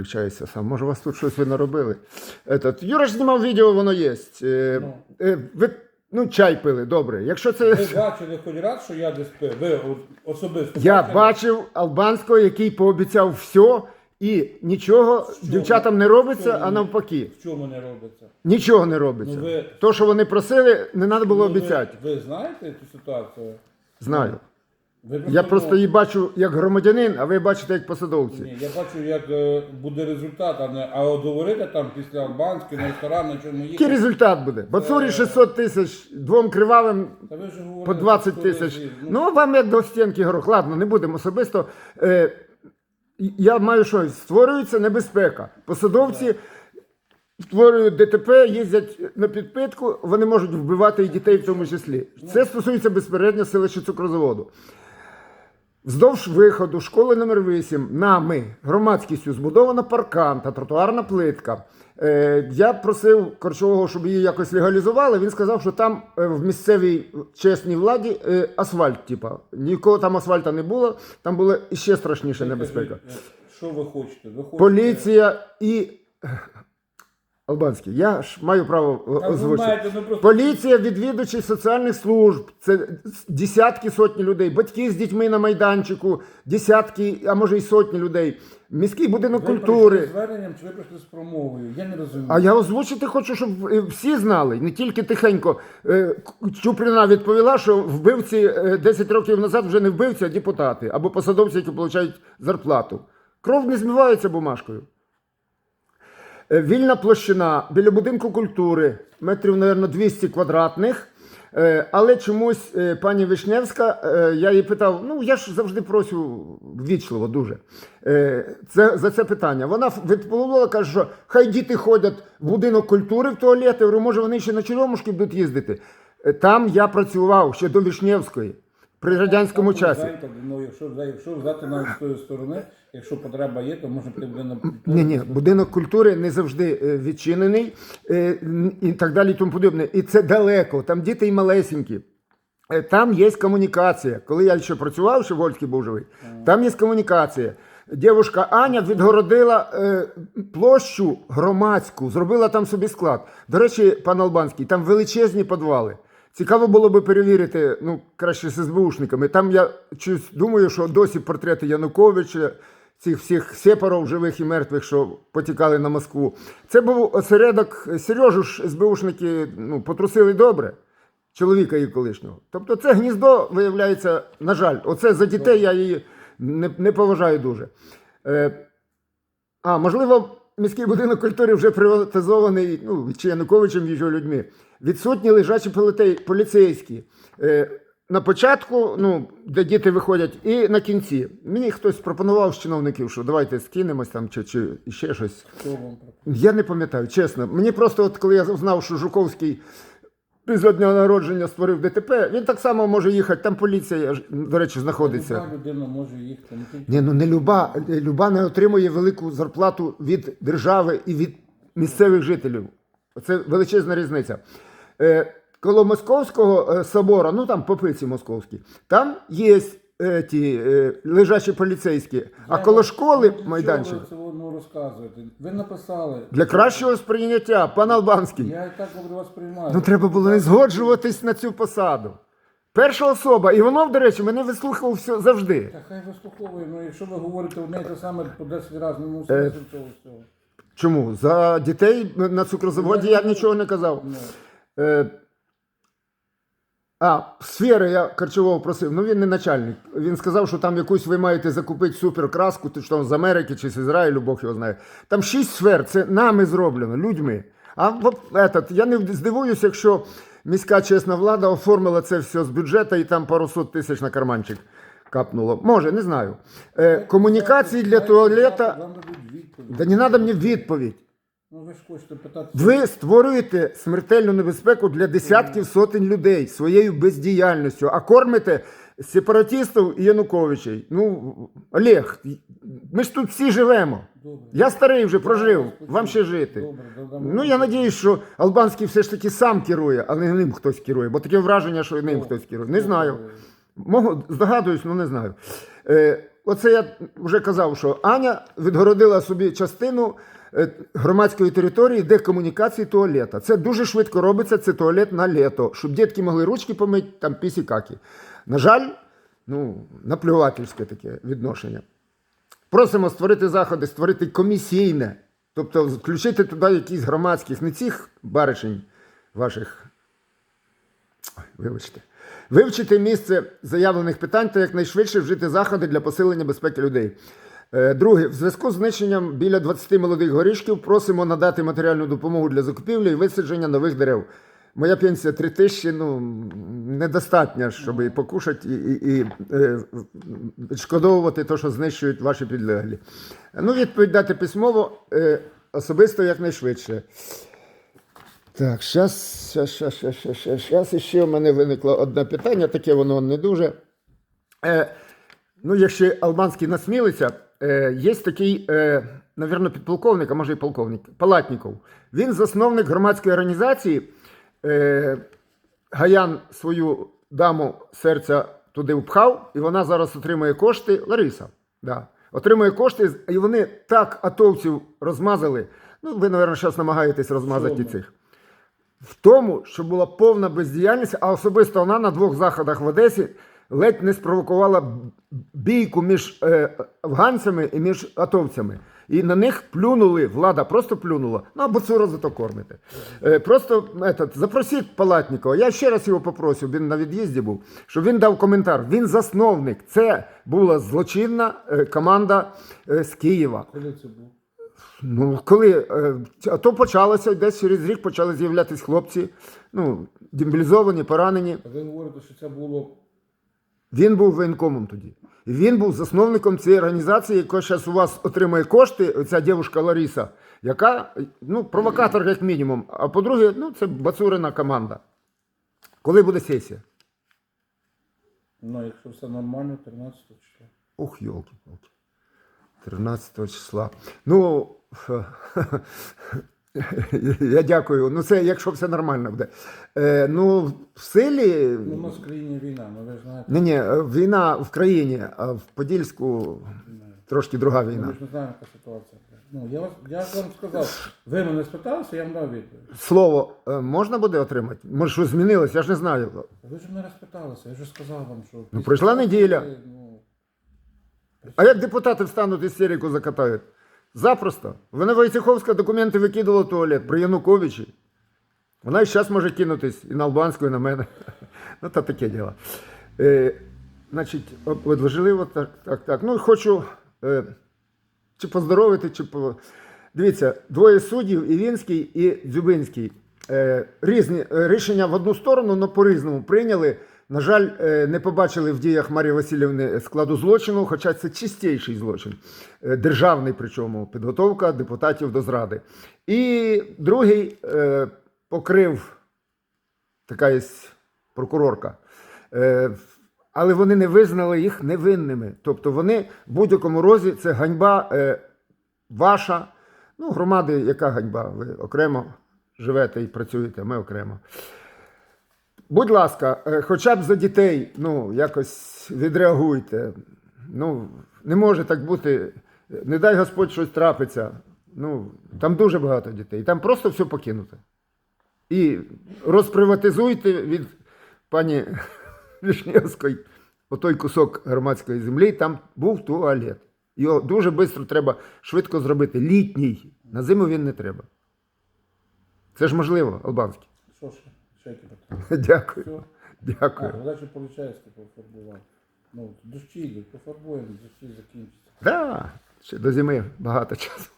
Включайся сам. Може, у вас тут щось ви наробили. Этот, Юра ж знімав відео, воно є. Е, Ну. е, ви ну, чай пили, добре. Якщо це. Ви бачили хоч раз, що я десь пив? Ви особисто Я бачили? бачив албанського, який пообіцяв все, і нічого дівчатам не робиться, а навпаки. В чому не робиться? Нічого не робиться. Ну, ви- То, що вони просили, не треба було Ну, ви- обіцяти. Ви, знаєте цю ситуацію? Знаю. Ви Я просто ну, її бачу як громадянин, а ви бачите як посадовці. Ні, я бачу, як е, буде результат, а не а от говорити там після албанської на ресторан, на чому Який їхати. результат буде? Бацурі 600 тисяч, двом кривавим Та ви говорили, по 20 що тисяч. ви- Ну, вам як до стінки горох. Ладно, не будемо особисто. Е, я маю що, створюється небезпека. Посадовці створюють ДТП, їздять на підпитку, вони можуть вбивати і дітей в тому числі. Це стосується безпередньо селища цукрозаводу. Вздовж виходу школи номер 8 нами, громадськістю, збудована паркан та тротуарна плитка. Е, я просив Корчового, щоб її якось легалізували. Він сказав, що там е, в місцевій чесній владі е, асфальт, типа. Нікого там асфальта не було, там була ще страшніша небезпека. Що ви хочете? Ви хочете... Поліція і. Албанський, я ж маю право е, Та ви озвучити. знаєте, ну просто- Поліція, відвідувачі соціальних служб, це десятки сотні людей, батьки з дітьми на майданчику, десятки, а може й сотні людей. Міський будинок Ви культури. з зверненням чи ви прийшли з промовою? Я не розумію. А я озвучити хочу, щоб е, всі знали, не тільки тихенько. Е, Чуприна відповіла, що вбивці е, 10 років назад вже не вбивці, а депутати або посадовці, які отримують зарплату. Кров не змивається бумажкою. Е, Вільна площина біля будинку культури, метрів, мабуть, 200 квадратних. Е, Але чомусь е, пані Вишневська, я її питав: ну я ж завжди просю ввічливо дуже. Це, за це питання. Вона відповіла, каже, що хай діти ходять в будинок культури в туалет. Я говорю, може вони ще на черемушки будуть їздити. Там я працював ще до Вишневської при радянському часі. знаєте, Ну, якщо, взяти- якщо взяти навіть з тої сторони, якщо потреба є, то може прийти на Ні, ні, будинок культури не завжди е, відчинений е, і так далі, і тому подібне. І це далеко, там діти і малесенькі. Е, Там є комунікація. Коли я ще працював, ще Вольський був живий, там є комунікація. Дівушка Аня відгородила е, площу громадську, зробила там собі склад. До речі, пан Албанський, там величезні підвали. Цікаво було би перевірити, ну, краще з СБУшниками. Там я щось думаю, що досі портрети Януковича, цих всіх сепаров, живих і мертвих, що потікали на Москву. Це був осередок Сережу ж СБУшники ну, потрусили добре, чоловіка її колишнього. Тобто це гніздо, виявляється, на жаль, оце за дітей я її не, не поважаю дуже. Е, а, можливо, міський будинок культури вже приватизований ну, чи Януковичем і його людьми. Відсутні лежачі поліцейські. Е, на початку, ну, де діти виходять, і на кінці. Мені хтось пропонував з чиновників, що давайте скинемось там чи, чи ще щось. Хто вам? Я не пам'ятаю, чесно. Мені просто, от коли я знав, що Жуковський після дня народження створив ДТП, він так само може їхати. Там поліція, до речі, знаходиться. Люба людина може їхати. Ні, ну не люба. Люба не отримує велику зарплату від держави і від місцевих жителів. Це величезна різниця. Е, коло Московського е, собору, ну там попиці московські, там є е, ті лежачі поліцейські, а коло школи Ну, майданчик. Що ви це розказуєте? Ви написали. Для кращого сприйняття, пан Албанський. Я і так говорю, вас приймаю. Ну треба було не згоджуватись на цю посаду. Перша особа, і воно, до речі, мене вислухав все завжди. Та хай вислуховує, ну якщо ви говорите одне і те саме по 10 разів, ну Е, цього всього. Чому? За дітей на цукрозаводі я нічого не казав. Е, а, сфери я Карчового просив. Ну він не начальник. Він сказав, що там якусь ви маєте закупити суперкраску, що там з Америки чи з Ізраїлю, Бог його знає. Там шість сфер, це нами зроблено, людьми. А от этот, я не здивуюся, якщо міська чесна влада оформила це все з бюджету і там пару сот тисяч на карманчик капнуло. Може, не знаю. Е, комунікації для туалета. Да не треба мені відповідь. Ну ви ж хочете питати. Ви створюєте смертельну небезпеку для десятків сотень людей своєю бездіяльністю, а кормите сепаратистів і Януковичей. Ну, Олег, ми ж тут всі живемо. Добре. Я старий вже прожив, вам ще жити. Добре. Ну, я надіюсь, що Албанський все ж таки сам керує, а не ним хтось керує, бо таке враження, що ним хтось керує. Не знаю. Можу, здогадуюсь, але не знаю. Е, оце я вже казав, що Аня відгородила собі частину громадської території, де комунікації туалета. Це дуже швидко робиться, це туалет на літо, щоб дітки могли ручки помити, там пісі какі. На жаль, ну, наплювательське таке відношення. Просимо створити заходи, створити комісійне, тобто включити туди якісь громадських, не цих баришень ваших. Вибачте. Вивчити місце заявлених питань та якнайшвидше вжити заходи для посилення безпеки людей. Е, Друге, в зв'язку з знищенням біля 20 молодих горішків просимо надати матеріальну допомогу для закупівлі і висадження нових дерев. Моя пенсія 3 тисячі, ну недостатня, щоб і покушати і, і, і е, відшкодовувати те, що знищують ваші підлеглі. Ну, відповідь дати письмово, е, особисто якнайшвидше. Так, щас, щас, щас, щас, щас, щас. І ще в мене виникло одне питання, таке воно не дуже. Е, ну, якщо Албанський насмілиться, е, є такий, е, навірно, підполковник, а може і полковник, Палатніков. Він засновник громадської організації. Е, Гаян свою даму серця туди впхав, і вона зараз отримує кошти. Лариса, да, отримує кошти, і вони так атовців розмазали. Ну, ви, мабуть, зараз намагаєтесь розмазати Чому? цих в тому, що була повна бездіяльність, а особисто вона на двох заходах в Одесі ледь не спровокувала бійку між е, афганцями і між атовцями. І на них плюнули, влада просто плюнула. Ну, або цю зато кормите. Е, просто этот, запросіть Палатнікова. Я ще раз його попросив, він на від'їзді був, щоб він дав коментар. Він засновник. Це була злочинна е, команда е, з Києва. Коли це був? Ну, коли а то почалося, десь через рік почали з'являтися хлопці, ну, демобілізовані, поранені. А ви говорите, що це було Він був воєнкомом тоді. Він був засновником цієї організації, яка зараз у вас отримує кошти, ця дівчинка Лариса, яка ну, провокатор, як мінімум. А по-друге, ну, це Бацурина команда. Коли буде сесія? Ну, якщо все нормально, 13 числа. Ух, йолки палки 13 числа. Ну, я дякую. Ну, це якщо все нормально буде. Е, ну, в силі. Ну, у нас в країні війна, ну ви ж знаєте. Ні, ні, війна в країні, а в Подільську трошки друга Ми війна. ж не знаємо, яка ситуація. Ну, я, вас, я ж вам сказав, ви мене спиталися, я вам дав відповідь. Слово е, можна буде отримати? Може, щось змінилось, я ж не знаю. Ви ж мене розпиталися, я ж сказав вам, що. Ну, пройшла неділя. Ну, А як депутати встануть істерику закатають? Запросто. Вона Войцеховська документи викидала в туалет при Януковичі. Вона і зараз може кинутись і на Албанську, і на мене. Ну, то таке діло. Е, значить, важливо так, так, так. Ну, хочу е, чи поздоровити, чи по. Дивіться, двоє суддів, Івінський і Дзюбинський. Е, різні е, рішення в одну сторону, але по-різному прийняли. На жаль, е, не побачили в діях Марії Васильівни складу злочину, хоча це чистіший злочин, Е, державний, причому підготовка депутатів до зради. І другий е, покрив така є прокурорка. Але вони не визнали їх невинними. Тобто вони в будь-якому розі це ганьба ваша. Ну, громади, яка ганьба? Ви окремо живете і працюєте, ми окремо. Будь ласка, е, хоча б за дітей, ну, якось відреагуйте. Ну, не може так бути. Не дай Господь щось трапиться. Ну, там дуже багато дітей. Там просто все покинуте. І розприватизуйте від пані Вишневської отой кусок громадської землі, там був туалет. Його дуже швидко треба швидко зробити. Літній. На зиму він не треба. Це ж можливо, албанський. Ще які? Дякую. А, Дякую. задачу поліцейські пофарбував. Ну, дощі йдуть, пофарбуємо, дощі закінчаться. Так, да, ще до зими багато часу.